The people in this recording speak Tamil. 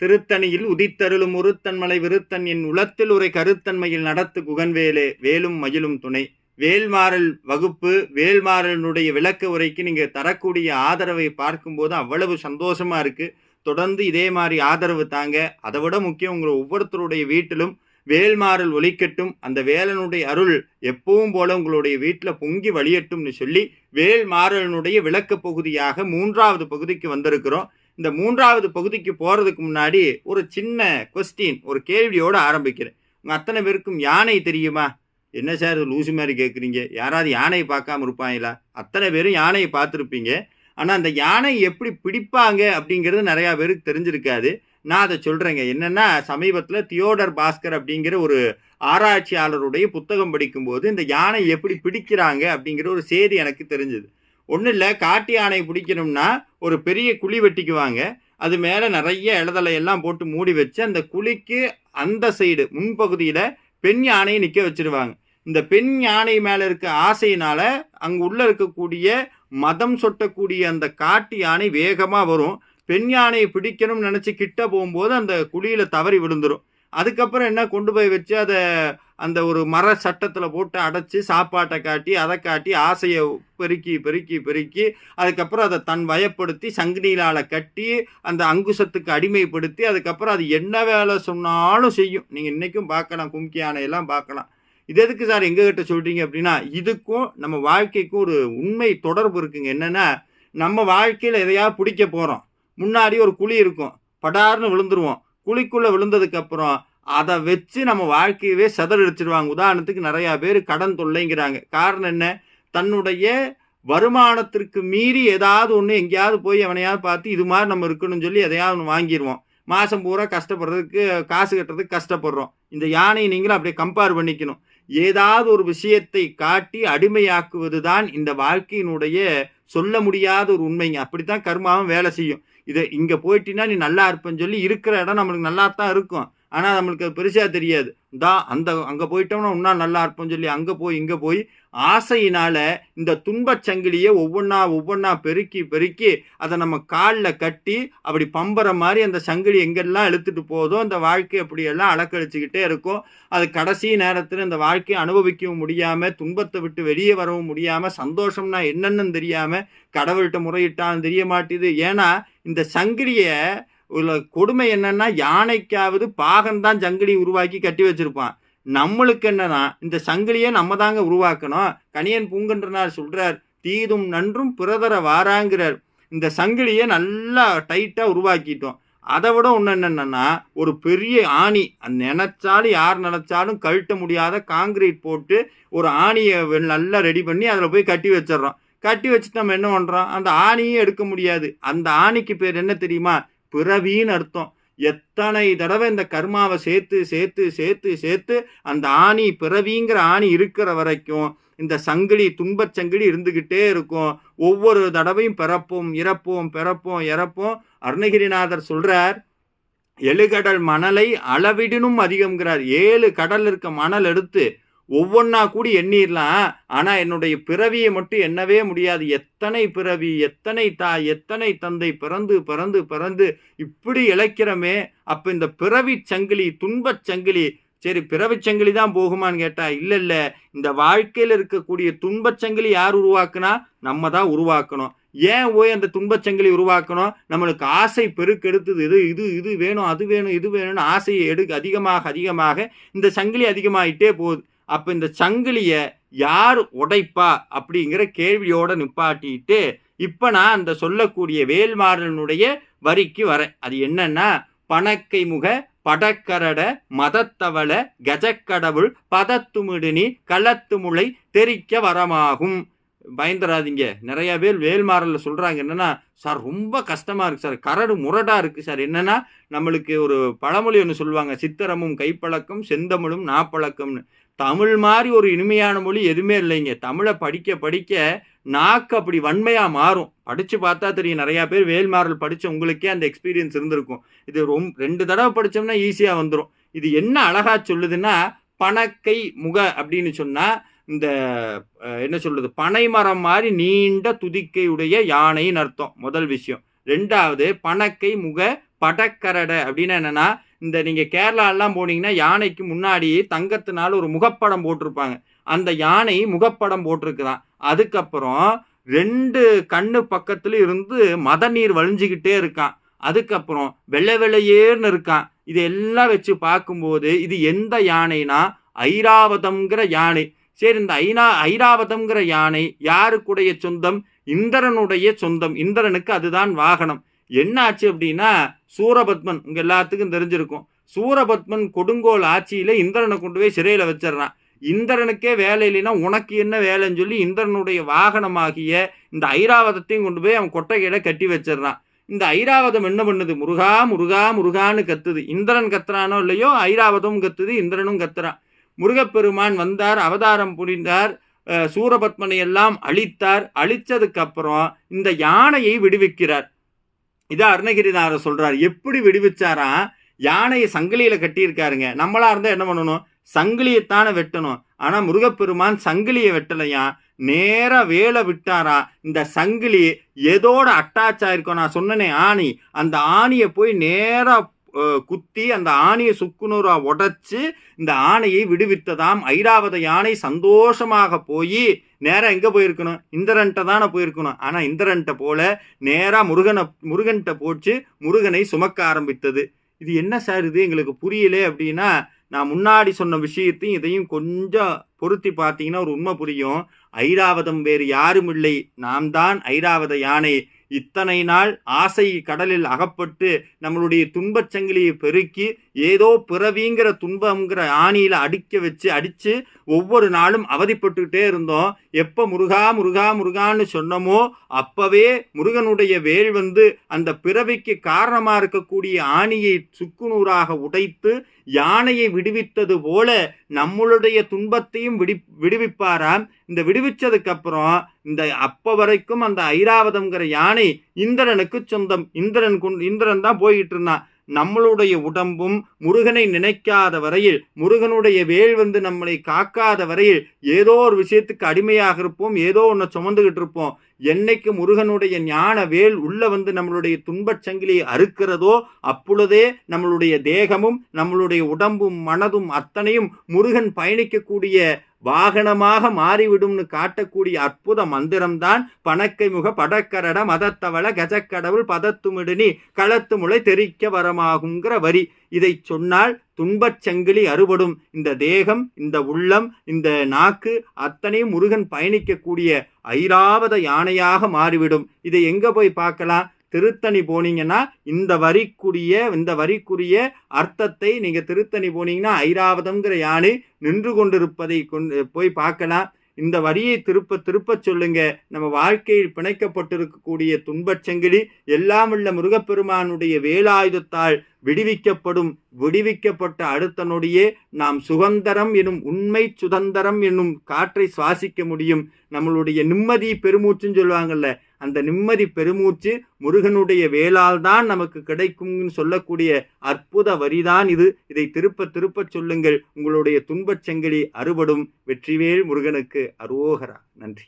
திருத்தணியில் உதித்தருளும் உருத்தன்மலை விருத்தன் என் உளத்தில் உரை கருத்தன்மையில் நடத்து குகன்வேலே வேலும் மயிலும் துணை. வேல்மாறல் வகுப்பு வேல்மாறலினுடைய விளக்க உரைக்கு நீங்கள் தரக்கூடிய ஆதரவை பார்க்கும்போது அவ்வளவு சந்தோஷமாக இருக்குது தொடர்ந்து இதே மாதிரி ஆதரவு தாங்க. அதை விட முக்கியம் உங்கள் ஒவ்வொருத்தருடைய வீட்டிலும் வேல்மாறல் ஒலிக்கட்டும். அந்த வேலனுடைய அருள் எப்பவும் போல உங்களுடைய வீட்டில் பொங்கி வழியட்டும்னு சொல்லி வேல்மாறலனுடைய விளக்க பகுதியாக மூன்றாவது பகுதிக்கு வந்திருக்கிறோம். இந்த மூன்றாவது பகுதிக்கு போகிறதுக்கு முன்னாடி ஒரு சின்ன கொஸ்டின் ஒரு கேள்வியோடு ஆரம்பிக்கிறேன். உங்கள் அத்தனை பேருக்கும் யானை தெரியுமா? என்ன சார் இது லூசு மாதிரி கேட்குறீங்க யாராவது யானையை பார்க்காம இருப்பாங்களா? அத்தனை பேரும் யானையை பார்த்துருப்பீங்க. ஆனால் அந்த யானை எப்படி பிடிப்பாங்க அப்படிங்கிறது நிறையா பேருக்கு தெரிஞ்சிருக்காது. நான் அதை சொல்கிறேங்க என்னென்னா சமீபத்தில் தியோடர் பாஸ்கர் அப்படிங்கிற ஒரு ஆராய்ச்சியாளருடைய புத்தகம் படிக்கும்போது இந்த யானை எப்படி பிடிக்கிறாங்க அப்படிங்கிற ஒரு செய்தி எனக்கு தெரிஞ்சுது. ஒன்றும் இல்லை காட்டு யானை பிடிக்கணும்னா ஒரு பெரிய குழி வெட்டிக்குவாங்க. அது மேலே நிறைய இலதலையெல்லாம் போட்டு மூடி வச்சு அந்த குழிக்கு அந்த சைடு முன்பகுதியில் பெண் யானையை நிற்க வச்சுருவாங்க. இந்த பெண் யானை மேலே இருக்க ஆசையினால் அங்கே உள்ள இருக்கக்கூடிய மதம் சொட்டக்கூடிய அந்த காட்டு யானை வேகமாக வரும். பெண் யானையை பிடிக்கணும்னு நினச்சி கிட்ட போகும்போது அந்த குழியில் தவறி விழுந்துடும் அதுக்கப்புறம் என்ன கொண்டு போய் வச்சு அதை அந்த ஒரு மர சட்டத்தில் போட்டு அடைச்சி சாப்பாட்டை காட்டி அதை காட்டி ஆசையை பெருக்கி பெருக்கி பெருக்கி அதுக்கப்புறம் அதை தன் வயப்படுத்தி சங்கிலியால் கட்டி அந்த அங்குசத்துக்கு அடிமைப்படுத்தி அதுக்கப்புறம் அது என்ன வேலை சொன்னாலும் செய்யும். நீங்கள் இன்றைக்கும் பார்க்கலாம் கும்கி யானையெல்லாம் பார்க்கலாம். இது எதுக்கு சார் எங்ககிட்ட சொல்கிறீங்க அப்படின்னா இதுக்கும் நம்ம வாழ்க்கைக்கும் ஒரு உண்மை தொடர்பு இருக்குங்க. என்னென்னா நம்ம வாழ்க்கையில் எதையாவது பிடிக்க போகிறோம் முன்னாடி ஒரு குழி இருக்கும். படார்னு விழுந்துருவோம். குழிக்குள்ளே விழுந்ததுக்கப்புறம் அதை வச்சு நம்ம வாழ்க்கையவே செதறடிச்சிடுவாங்க உதாரணத்துக்கு நிறையா பேர் கடன் தொல்லைங்கிறாங்க. காரணம் என்ன? தன்னுடைய வருமானத்திற்கு மீறி ஏதாவது ஒன்று எங்கேயாவது போய் எவனையாவது பார்த்து இது மாதிரி நம்ம இருக்கணும்னு சொல்லி எதையாவது ஒன்று வாங்கிடுவோம் மாதம் பூரா கஷ்டப்படுறதுக்கு காசு கட்டுறதுக்கு கஷ்டப்படுறோம். இந்த யானையை நீங்களும் அப்படியே கம்பேர் பண்ணிக்கணும். ஏதாவது ஒரு விஷயத்தை காட்டி அடிமையாக்குவது தான் இந்த வாழ்க்கையினுடைய சொல்ல முடியாத ஒரு உண்மைங்க. அப்படித்தான் கர்மாவும் வேலை செய்யும். இதை இங்கே போயிட்டீங்கன்னா நீ நல்லா இருப்பேன்னு சொல்லி இருக்கிற இடம் நம்மளுக்கு நல்லா தான் இருக்கும். ஆனால் நம்மளுக்கு அது பெருசாக தெரியாது. தான் அந்த அங்கே போயிட்டோம்னா இன்னும் நல்லா இருப்போம்னு சொல்லி அங்கே போய் இங்கே போய் ஆசையினால் இந்த துன்பச் சங்கிலியை ஒவ்வொன்றா ஒவ்வொன்றா பெருக்கி பெருக்கி அதை நம்ம காலில் கட்டி அப்படி பம்புற மாதிரி அந்த சங்கிலி எங்கெல்லாம் இழுத்துட்டு போதோ அந்த வாழ்க்கை அப்படியெல்லாம் அலக்கழிச்சுக்கிட்டே இருக்கும். அது கடைசி நேரத்தில் இந்த வாழ்க்கையை அனுபவிக்கவும் முடியாமல் துன்பத்தை விட்டு வெளியே வரவும் முடியாமல் சந்தோஷம்னா என்னென்னு தெரியாமல் கடவுள்கிட்ட முறையிட்டாலும் தெரிய மாட்டேது. ஏன்னா இந்த சங்கிலியை உள்ள கொடுமை என்னென்னா யானைக்காவது பாகம்தான் சங்கிலி உருவாக்கி கட்டி வச்சிருப்பான். நம்மளுக்கு என்னன்னா இந்த சங்கிலியை நம்ம தாங்க உருவாக்கணும். கணியன் பூங்கன்றனார் சொல்கிறார் தீதும் நன்றும் பிறதர வாராங்கிறார். இந்த சங்கிலியை நல்லா டைட்டாக உருவாக்கிட்டோம். அதை விட ஒன்று என்னென்னா ஒரு பெரிய ஆணி நினச்சாலும் யார் நினச்சாலும் கழட்ட முடியாத காங்கிரீட் போட்டு ஒரு ஆணியை நல்லா ரெடி பண்ணி அதில் போய் கட்டி வச்சிடுறோம். கட்டி வச்சுட்டு நம்ம என்ன பண்ணுறோம் அந்த ஆணியும் எடுக்க முடியாது. அந்த ஆணிக்கு பேர் என்ன தெரியுமா? பிறவின்னு அர்த்தம். எத்தனை தடவை இந்த கர்மாவை சேர்த்து சேர்த்து சேர்த்து சேர்த்து அந்த ஆணி பிறவிங்கிற ஆணி இருக்கிற வரைக்கும் இந்த சங்கிலி துன்பச் சங்கிலி இருந்துக்கிட்டே இருக்கும். ஒவ்வொரு தடவையும் பிறப்போம் இறப்போம் பிறப்போம் இறப்போம். அருணகிரிநாதர் சொல்கிறார் எழுகடல் மணலை அளவிடனும் அதிகம்ங்கிறார். ஏழு கடல் இருக்க மணல் எடுத்து ஒவ்வொன்றா கூடி எண்ணிடலாம் ஆனால் என்னுடைய பிறவியை மட்டும் எண்ணவே முடியாது. எத்தனை பிறவி எத்தனை தாய் எத்தனை தந்தை பிறந்து பிறந்து பிறந்து இப்படி இழைக்கிறோமே. அப்போ இந்த பிறவி சங்கிலி துன்பச் சங்கிலி சரி பிறவிச் சங்கிலி தான் போகுமான்னு கேட்டால் இல்லை இல்லை. இந்த வாழ்க்கையில் இருக்கக்கூடிய துன்பச் சங்கிலி யார் உருவாக்குனா? நம்ம தான் உருவாக்கணும். ஏன் போய் அந்த துன்பச்சங்கிலி உருவாக்கணும்? நம்மளுக்கு ஆசை பெருக்கெடுத்தது இது இது இது வேணும் அது வேணும் இது வேணும்னு ஆசையை எடுக்க அதிகமாக அதிகமாக இந்த சங்கிலி அதிகமாகிட்டே போகுது. அப்போ இந்த சங்கிலியை யார் உடைப்பா அப்படிங்கிற கேள்வியோடு நிப்பாட்டிட்டு இப்போ நான் அந்த சொல்லக்கூடிய வேல்மாறனுடைய வரிக்கு வரேன். அது என்னன்னா பணக்கை முக படக்கரட மதத்தவள கஜக்கடவுள் பதத்துமிடுனி களத்துமுளை தெரிக்க வரமாகும். பயந்துராதீங்க. நிறைய பேர் வேல்மாறலில் சொல்கிறாங்க என்னென்னா சார் ரொம்ப கஷ்டமாக இருக்குது சார். கரடு முரடாக இருக்குது சார். என்னென்னா நம்மளுக்கு ஒரு பழமொழி ஒன்று சொல்லுவாங்க சித்திரமும் கைப்பழக்கம் செந்தமிழும் நாப்பழக்கம்னு. தமிழ் மாதிரி ஒரு இனிமையான மொழி எதுவுமே இல்லைங்க. தமிழை படிக்க படிக்க நாக்கு அப்படி வன்மையாக மாறும். படித்து பார்த்தா தெரியும் நிறையா பேர் வேல்மாறல் படித்த உங்களுக்கே அந்த எக்ஸ்பீரியன்ஸ் இருந்திருக்கும். இது ரொம் ரெண்டு தடவை படித்தோம்னா ஈஸியாக வந்துடும் இது என்ன அழகாக சொல்லுதுன்னா பணக்கை முக அப்படின்னு சொன்னால் இந்த என்ன சொல்கிறது பனை மரம் மாதிரி நீண்ட துதிக்கையுடைய யானைன்னு அர்த்தம் முதல் விஷயம். ரெண்டாவது பணக்கை முக படக்கரடை அப்படின்னா என்னன்னா இந்த நீங்க கேரளாலாம் போனீங்கன்னா யானைக்கு முன்னாடி தங்கத்தினால ஒரு முகப்படம் போட்டிருப்பாங்க. அந்த யானை முகப்படம் போட்டிருக்குதான். அதுக்கப்புறம் ரெண்டு கண்ணு பக்கத்துல இருந்து மத நீர் வழிஞ்சுக்கிட்டே இருக்கான். அதுக்கப்புறம் வெள்ளை வெள்ளையேர்னு இருக்கான். இது எல்லாம் வச்சு பார்க்கும்போது இது எந்த யானைனா ஐராவதம்ங்கிற யானை. சரி இந்த ஐநா ஐராவதம்ங்கிற யானை யாருக்குடைய சொந்தம்? இந்திரனுடைய சொந்தம். இந்திரனுக்கு அதுதான் வாகனம். என்னாச்சு அப்படின்னா சூரபத்மன் உங்கள் எல்லாத்துக்கும் தெரிஞ்சிருக்கும். சூரபத்மன் கொடுங்கோல் ஆட்சியில் இந்திரனை கொண்டு போய் சிறையில் வச்சிடறான். இந்திரனுக்கே வேலை இல்லைன்னா உனக்கு என்ன வேலைன்னு சொல்லி இந்திரனுடைய வாகனமாகிய இந்த ஐராவதத்தையும் கொண்டு போய் அவன் கொட்டகையில் கட்டி வச்சிடறான். இந்த ஐராவதம் என்ன பண்ணுது? முருகா முருகா முருகான்னு கத்துது. இந்திரன் கத்துறானோ இல்லையோ ஐராவதம் கத்துது இந்திரனும் கத்துறான். முருகப்பெருமான் வந்தார் அவதாரம் புரிந்தார் சூரபத்மனை எல்லாம் அழித்தார். அழித்ததுக்கப்புறம் இந்த யானையை விடுவிக்கிறார். இதை அருணகிரிநாதர் சொல்கிறார் எப்படி விடுவிச்சாரா யானையை சங்கிலியில் கட்டியிருக்காருங்க. நம்மளாக இருந்தால் என்ன பண்ணணும்? சங்கிலியைத்தானே வெட்டணும். ஆனால் முருகப்பெருமான் சங்கிலியை வெட்டலையா? நேராக வேலை விட்டாரா? இந்த சங்கிலி எதோட அட்டாச் ஆயிருக்கும் நான் சொன்னனே ஆணி. அந்த ஆணியை போய் நேராக குத்தி அந்த ஆணையை சுக்குநூறா உடைச்சு இந்த ஆணையை விடுவித்ததாம். ஐராவத யானை சந்தோஷமாக போய் நேராக எங்கே போயிருக்கணும்? இந்திரன்ட்ட தானே போயிருக்கணும். ஆனால் இந்திரன்ட்ட போல நேராக முருகனை முருகன்கிட்ட போச்சு முருகனை சுமக்க ஆரம்பித்தது. இது என்ன சார் இது? எங்களுக்கு புரியலே அப்படின்னா நான் முன்னாடி சொன்ன விஷயத்தையும் இதையும் கொஞ்சம் பொருத்தி பார்த்தீங்கன்னா ஒரு உண்மை புரியும். ஐராவதம் வேறு யாரும் இல்லை. நாம் தான் ஐராவத யானை. இத்தனை நாள் ஆசை கடலில் அகப்பட்டு நம்மளுடைய துன்பச் சங்கிலியை பெருக்கி ஏதோ பிறவிங்கிற துன்பங்கிற ஆணியில் அடிக்க வச்சு அடித்து ஒவ்வொரு நாளும் அவதிப்பட்டுக்கிட்டே இருந்தோம். எப்போ முருகா முருகா முருகான்னு சொன்னமோ அப்போவே முருகனுடைய வேல் வந்து அந்த பிறவிக்கு காரணமாக இருக்கக்கூடிய ஆணியை சுக்குநூறாக உடைத்து யானையை விடுவித்தது போல நம்மளுடைய துன்பத்தையும் விடி விடுவிப்பாராம். இந்த விடுவித்ததுக்கப்புறம் இந்த அப்ப வரைக்கும் அந்த ஐராவதம்ங்கிற யானை இந்திரனுக்கு சொந்தம். இந்திரன் கொண்டு இந்திரன் தான் போய்கிட்டு இருந்தான். நம்மளுடைய உடம்பும் முருகனை நினைக்காத வரையில் முருகனுடைய வேல் வந்து நம்மளை காக்காத வரையில் ஏதோ ஒரு விஷயத்துக்கு அடிமையாக இருப்போம் ஏதோ ஒன்று சுமந்துகிட்டு இருப்போம். என்னைக்கு முருகனுடைய ஞான வேல் உள்ள வந்து நம்மளுடைய துன்பச் சங்கிலியை அறுக்கிறதோ அப்பொழுதே நம்மளுடைய தேகமும் நம்மளுடைய உடம்பும் மனதும் அத்தனையும் முருகன் பயணிக்கக்கூடிய வாகனமாக மாறிவிடும்னு காட்டக்கூடிய அற்புத மந்திரம்தான் பணக்கை முக படக்கரட மதத்தவள கஜக்கடவுள் பதத்துமிடுனி களத்து முளை தெரிக்க வரமாகுங்கிற வரி. இதை சொன்னால் துன்பச் சங்கிலி அறுபடும். இந்த தேகம் இந்த உள்ளம் இந்த நாக்கு அத்தனையும் முருகன் பயணிக்கக்கூடிய ஐராவத யானையாக மாறிவிடும். இதை எங்க போய் பார்க்கலாம்? திருத்தணி போனீங்கன்னா இந்த வரிக்குரிய இந்த வரிக்குரிய அர்த்தத்தை நீங்கள் திருத்தணி போனீங்கன்னா ஐராவதம்ங்கிற யானை நின்று கொண்டிருப்பதை கொண்டு போய் பார்க்கலாம். இந்த வரியை திருப்ப திருப்ப சொல்லுங்க. நம்ம வாழ்க்கையில் பிணைக்கப்பட்டிருக்கக்கூடிய துன்பச்சங்கிலி எல்லாம் உள்ள முருகப்பெருமானுடைய வேலாயுதத்தால் விடுவிக்கப்படும் விடுவிக்கப்பட்ட அடுத்த நொடியே நாம் சுதந்திரம் எனும் உண்மை சுதந்திரம் என்னும் காற்றை சுவாசிக்க முடியும். நம்மளுடைய நிம்மதி பெருமூச்சுன்னு சொல்லுவாங்கல்ல அந்த நிம்மதி பெருமூச்சு முருகனுடைய வேளால் தான் நமக்கு கிடைக்கும்னு சொல்லக்கூடிய அற்புத வரிதான் இது. இதை திருப்ப திருப்ப சொல்லுங்கள். உங்களுடைய துன்பச் சங்கிலி அறுபடும். வெற்றிவேல் முருகனுக்கு அரோகரா. நன்றி.